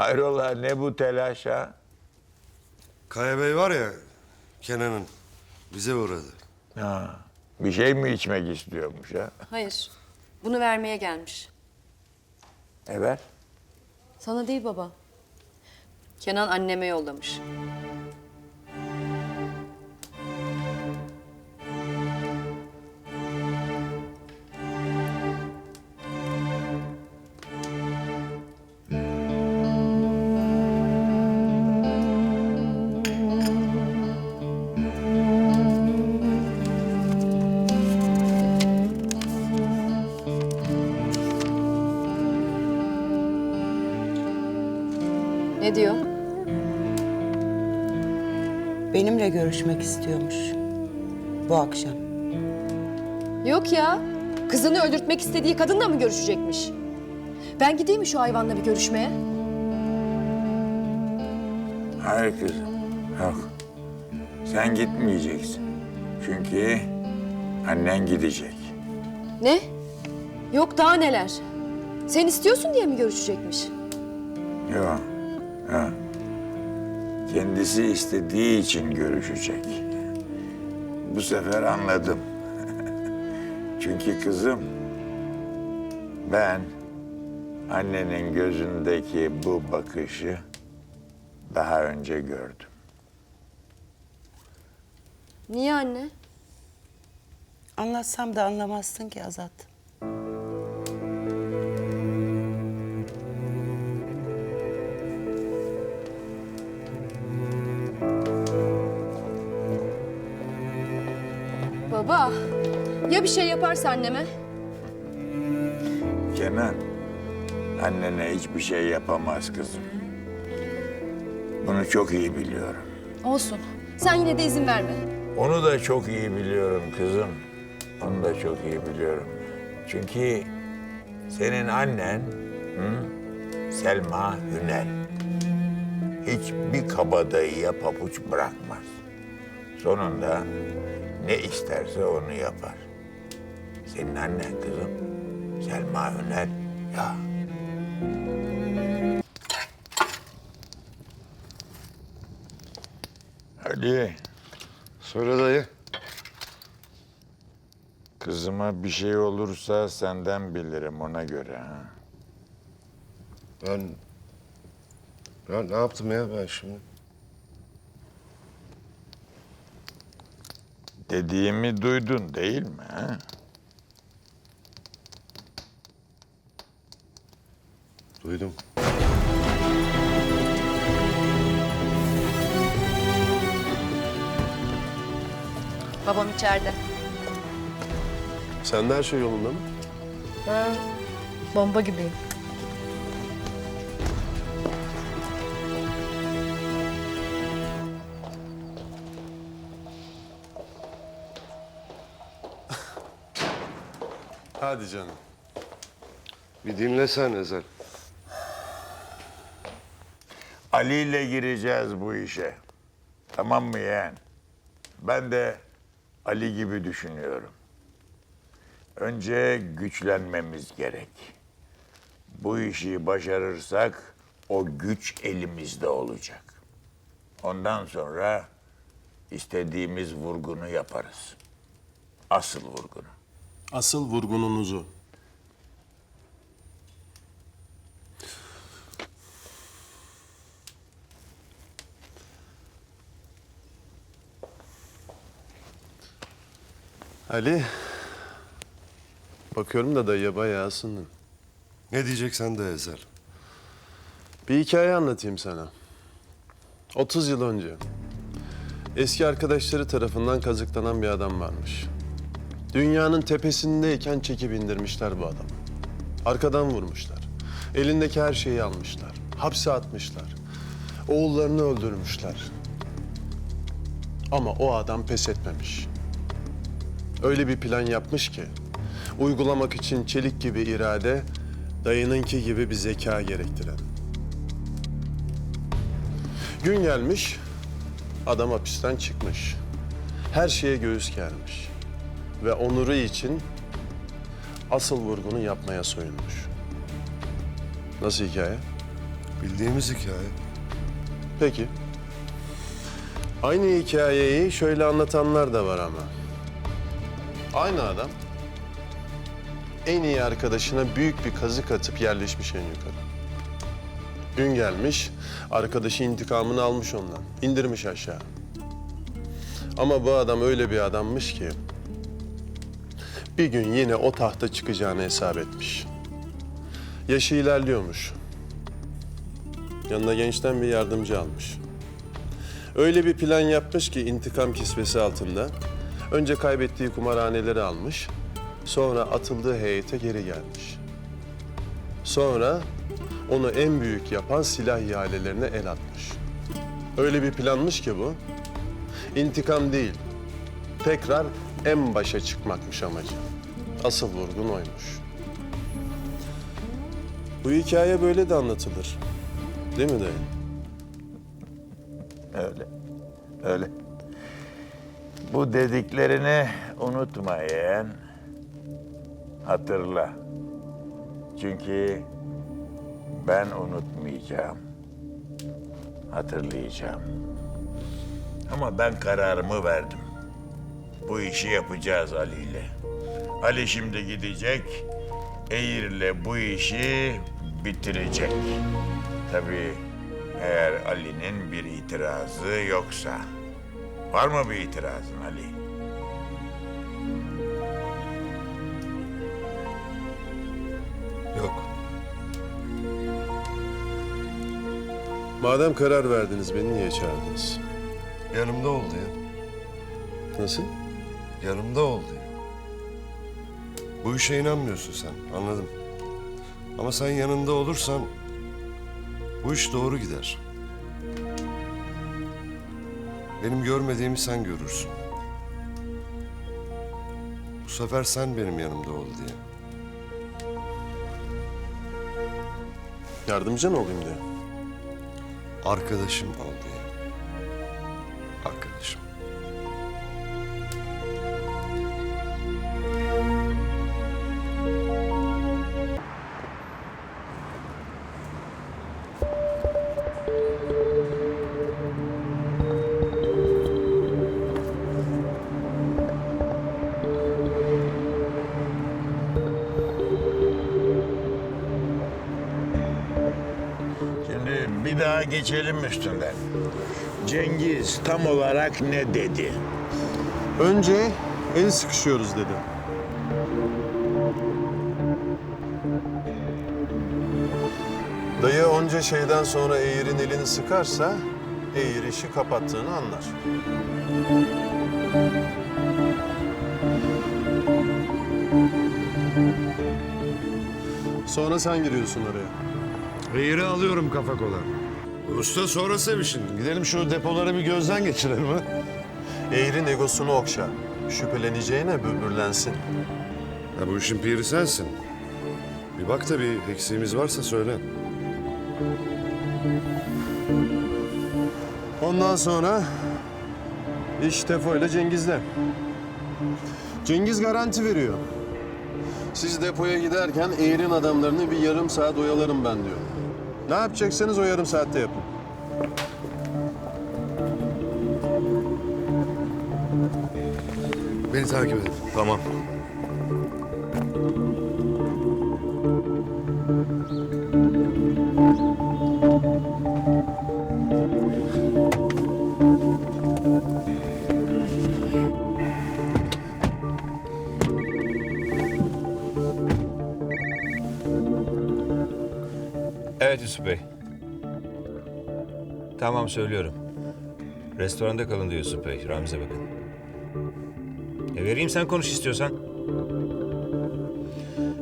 Hayrola ne bu telaş ha? Kaya Bey var ya Kenan'ın bize uğradı. ha? Bir şey mi içmek istiyormuş ha? Hayır. Bunu vermeye gelmiş. Evet. Sana değil baba. Kenan anneme yollamış. Ne diyor? Benimle görüşmek istiyormuş. Bu akşam. Yok ya. Kızını öldürtmek istediği kadınla mı görüşecekmiş? Ben gideyim mi şu hayvanla bir görüşmeye? Hayır kızım. Yok. Sen gitmeyeceksin. Çünkü annen gidecek. Ne? Yok daha neler. Sen istiyorsun diye mi görüşecekmiş? Yok. Ha. Kendisi istediği için görüşecek. Bu sefer anladım. Çünkü kızım ben annenin gözündeki bu bakışı daha önce gördüm. Niye anne? Anlatsam da anlamazsın ki Azat. Ya bir şey yaparsa anneme? Kenan, annene hiçbir şey yapamaz kızım. Bunu çok iyi biliyorum. Olsun. Sen yine de izin verme. Onu da çok iyi biliyorum kızım. Onu da çok iyi biliyorum. Çünkü senin annen hı, Selma Hünel hiçbir kabadayıya pabuç bırakmaz. Sonunda ne isterse onu yapar. Senin annen kızım Selma Hünel ya. Ali. Söyle dayı. Kızıma bir şey olursa senden bilirim ona göre ha. Ben... Ya ne yaptım ya ben şimdi? Dediğimi duydun değil mi ha? Duydum. Babam içeride. Sende her şey yolunda mı? Bomba gibiyim. Hadi canım. Bir dinlesen Ezel. Ali ile gireceğiz bu işe. Tamam mı yeğen? Ben de Ali gibi düşünüyorum. Önce güçlenmemiz gerek. Bu işi başarırsak o güç elimizde olacak. Ondan sonra istediğimiz vurgunu yaparız. Asıl vurgunu. Asıl vurgununuzu. Ali. Bakıyorum da dayıya bayağı ısındın. Ne diyeceksen de Ezel. Bir hikaye anlatayım sana. 30 yıl önce eski arkadaşları tarafından kazıklanan bir adam varmış. Dünyanın tepesindeyken çekip indirmişler bu adamı. Arkadan vurmuşlar. Elindeki her şeyi almışlar. Hapse atmışlar. Oğullarını öldürmüşler. Ama o adam pes etmemiş. Öyle bir plan yapmış ki uygulamak için çelik gibi irade, dayınınki gibi bir zeka gerektiren. Gün gelmiş, adam hapisten çıkmış. Her şeye göğüs germiş. Ve onuru için asıl vurgunu yapmaya soyunmuş. Nasıl hikaye? Bildiğimiz hikaye. Peki. Aynı hikayeyi şöyle anlatanlar da var ama. Aynı adam en iyi arkadaşına büyük bir kazık atıp yerleşmiş en yukarı. Gün gelmiş, arkadaşı intikamını almış ondan, indirmiş aşağı. Ama bu adam öyle bir adammış ki bir gün yine o tahta çıkacağını hesap etmiş. Yaşı ilerliyormuş. Yanına gençten bir yardımcı almış. Öyle bir plan yapmış ki intikam kisvesi altında. Önce kaybettiği kumarhaneleri almış. Sonra atıldığı heyete geri gelmiş. Sonra onu en büyük yapan silah ihalelerine el atmış. Öyle bir planmış ki bu. İntikam değil. Tekrar en başa çıkmakmış amacı. Asıl vurgun oymuş. Bu hikaye böyle de anlatılır. Değil mi dayı? Öyle. Öyle. Bu dediklerini unutma yeğen. Hatırla. Çünkü ben unutmayacağım. Hatırlayacağım. Ama ben kararımı verdim. Bu işi yapacağız Ali ile. Ali şimdi gidecek, Eğir'le bu işi bitirecek. Tabii eğer Ali'nin bir itirazı yoksa. Var mı bir itirazın Ali? Yok. Madem karar verdiniz beni niye çağırdınız? Yanımda ol diye. Nasıl? Yanımda ol diye. Bu işe inanmıyorsun sen, anladım. Ama sen yanında olursan bu iş doğru gider. Benim görmediğimi sen görürsün. Bu sefer sen benim yanımda ol diye. Yardımcı mı olayım diye. Arkadaşım ol diye. Daha geçelim üstünden. Cengiz tam olarak ne dedi? Önce el sıkışıyoruz dedi. Dayı onca şeyden sonra Eğir'in elini sıkarsa Eğir işi kapattığını anlar. Sonra sen giriyorsun oraya. Eğri alıyorum kafa kola. Usta sonra sevişin. Gidelim şu depoları bir gözden geçirelim ha. Eğir'in egosunu okşa. Şüpheleneceğine böbürlensin. Ya bu işin piri sensin. Bir bak da bir eksiğimiz varsa söyle. Ondan sonra iş Tefo ile Cengiz'de. Cengiz garanti veriyor. Siz depoya giderken Eğir'in adamlarını bir yarım saat oyalarım ben diyor. Ne yapacaksanız o yarım saatte yapın. Beni takip edin. Tamam. Bey. Tamam söylüyorum. Restoranda kalın diyor Yusuf Bey. Ramiz'e bakın. E vereyim sen konuş istiyorsan.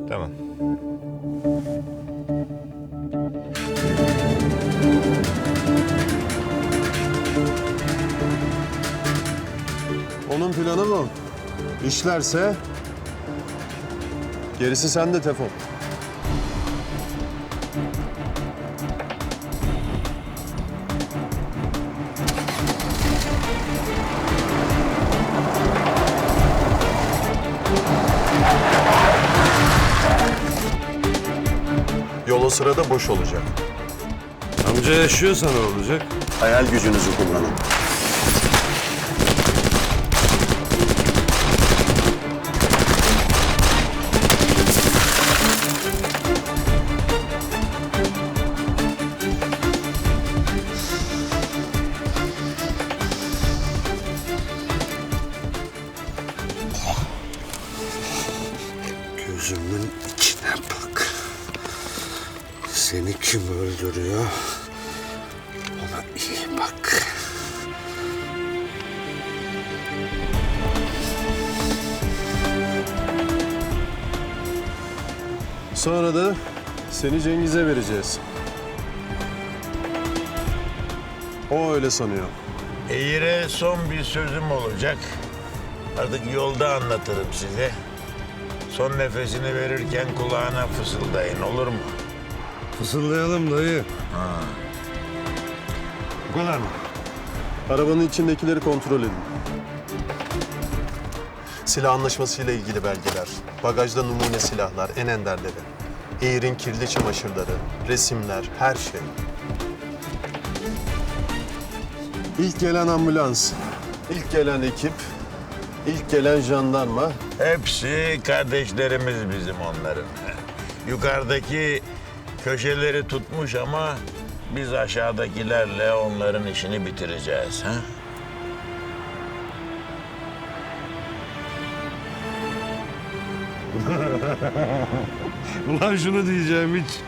Tamam. Onun planı bu. İşlerse gerisi sende Tefo. Sırada boş olacak. Amca yaşıyorsa ne olacak? Hayal gücünüzü kullanın. Sonra da seni Cengiz'e vereceğiz. O öyle sanıyor. Eğir'e son bir sözüm olacak. Artık yolda anlatırım size. Son nefesini verirken kulağına fısıldayın olur mu? Fısıldayalım dayı. Bu kadar mı? Arabanın içindekileri kontrol edin. Silah anlaşmasıyla ilgili belgeler, bagajda numune silahlar, en enderleri, Eğir'in kirli çamaşırları, resimler, her şey. İlk gelen ambulans, ilk gelen ekip, ilk gelen jandarma, Hepsi kardeşlerimiz bizim onların. Yukarıdaki köşeleri tutmuş ama biz aşağıdakilerle onların işini bitireceğiz. Ha? Ulan şunu diyeceğim hiç.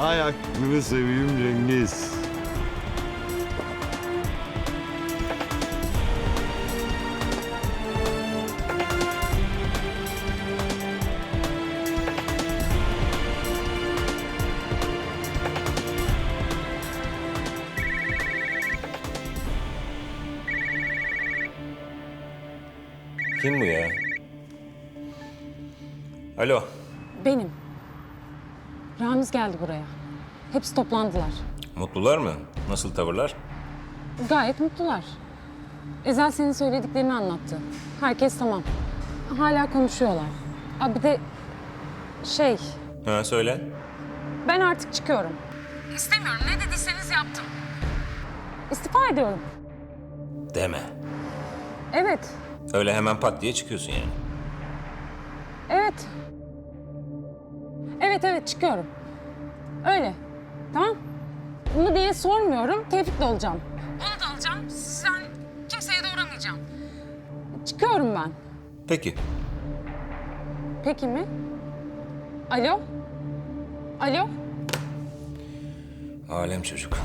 Ay aklını seveyim Cengiz. Kim bu ya? Alo. Benim. Ramiz geldi buraya. Hepsi toplandılar. Mutlular mı? Nasıl tavırlar? Gayet mutlular. Ezel senin söylediklerini anlattı. Herkes tamam. Hala konuşuyorlar. Aa, bir de şey, Ha söyle. ben artık çıkıyorum. İstemiyorum. Ne dediyseniz yaptım. İstifa ediyorum. Deme. Evet, Öyle hemen pat diye çıkıyorsun yani. Evet. Evet, evet çıkıyorum. Öyle. Tamam. Bunu diye sormuyorum. Tevfik'le olacağım. Onu da alacağım. Sen kimseye de uğramayacağım. Çıkıyorum ben. Peki. Peki mi? Alo? Alo? Alem çocuk.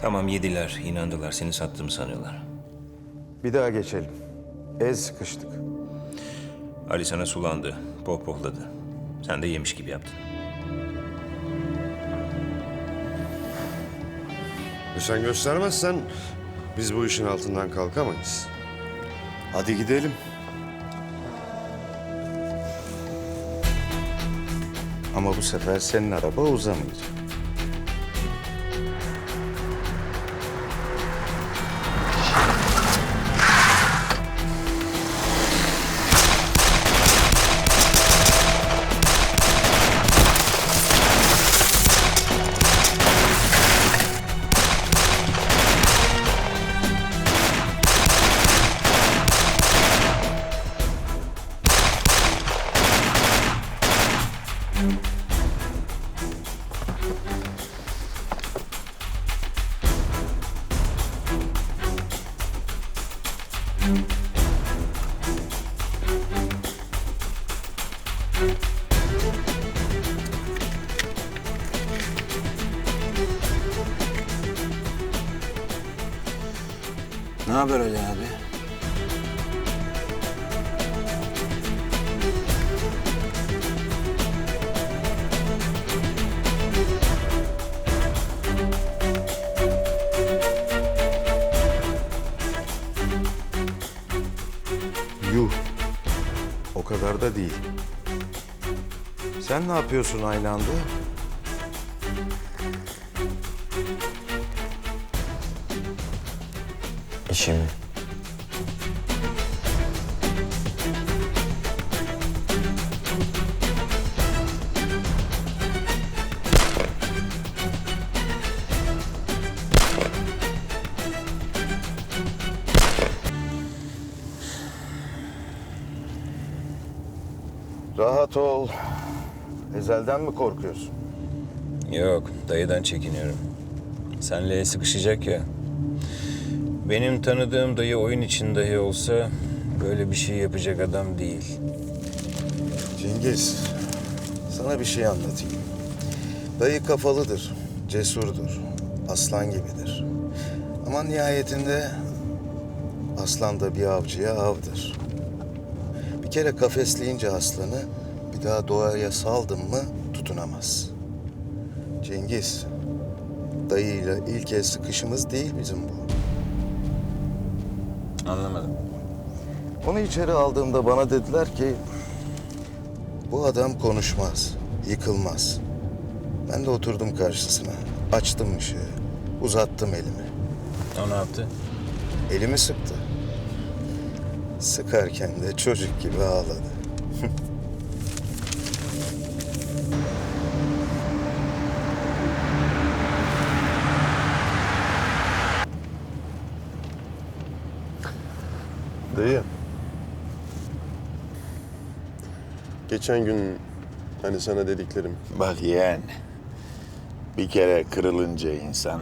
Tamam yediler, inandılar. Seni sattığımı sanıyorlar. Bir daha geçelim. El sıkıştık. Ali sana sulandı, pohpohladı. Sen de yemiş gibi yaptın. E sen göstermezsen biz bu işin altından kalkamayız. Hadi gidelim. Ama bu sefer senin araba uzamayacak. Ne haber Ali abi? Yuh. O kadar da değil. Sen ne yapıyorsun aynı anda? İşim. Rahat ol. Ezelden mi korkuyorsun? Yok, dayıdan çekiniyorum. Senle sıkışacak ya. Benim tanıdığım dayı oyun için dahi olsa böyle bir şey yapacak adam değil. Cengiz, sana bir şey anlatayım. Dayı kafalıdır, cesurdur, aslan gibidir. Ama nihayetinde aslan da bir avcıya avdır. Bir kere kafesleyince aslanı bir daha doğaya saldın mı tutunamaz. Cengiz, dayıyla ilk el sıkışımız değil bizim bu. Anlamadım. Onu içeri aldığımda bana dediler ki bu adam konuşmaz, yıkılmaz. Ben de oturdum karşısına. Açtım ışığı. Uzattım elimi. O ne yaptı? Elimi sıktı. Sıkarken de çocuk gibi ağladı. Dayı. Geçen gün hani sana dediklerim. Bak yeğen, bir kere kırılınca insan,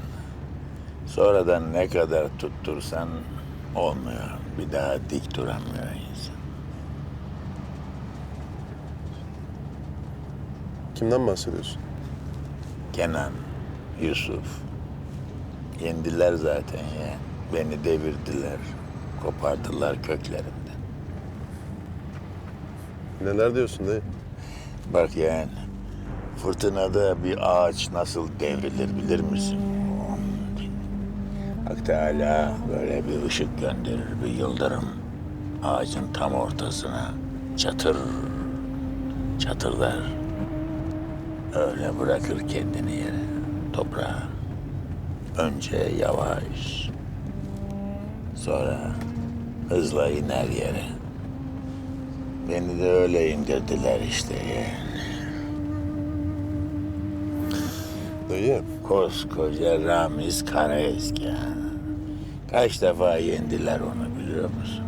sonradan ne kadar tuttursan olmuyor. Bir daha dik duramıyor insan. Kimden bahsediyorsun? Kenan, Yusuf, yendiler zaten ya. Beni devirdiler, kopardılar köklerinden. Neler diyorsun dayı? Bak yeğen, fırtınada bir ağaç nasıl devrilir bilir misin? Hak Teala böyle bir ışık gönderir, bir yıldırım. Ağacın tam ortasına çatır, çatırlar. Öyle bırakır kendini yere, toprağa. Önce yavaş, sonra hızla iner yere. Beni de öyle indirdiler işte. Dayı. Koskoca Ramiz Karaeski. Kaç defa yendiler onu biliyor musun?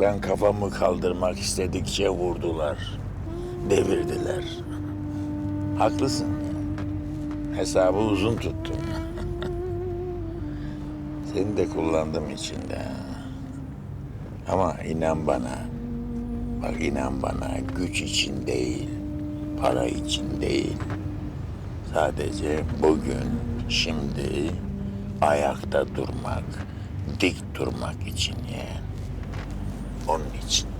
Ben kafamı kaldırmak istedikçe vurdular. Devirdiler. Haklısın. Hesabı uzun tuttum. Seni de kullandım içinde. Ama inan bana. Bak inan bana güç için değil, para için değil. Sadece bugün, şimdi ayakta durmak, dik durmak için yeğen. Onun için.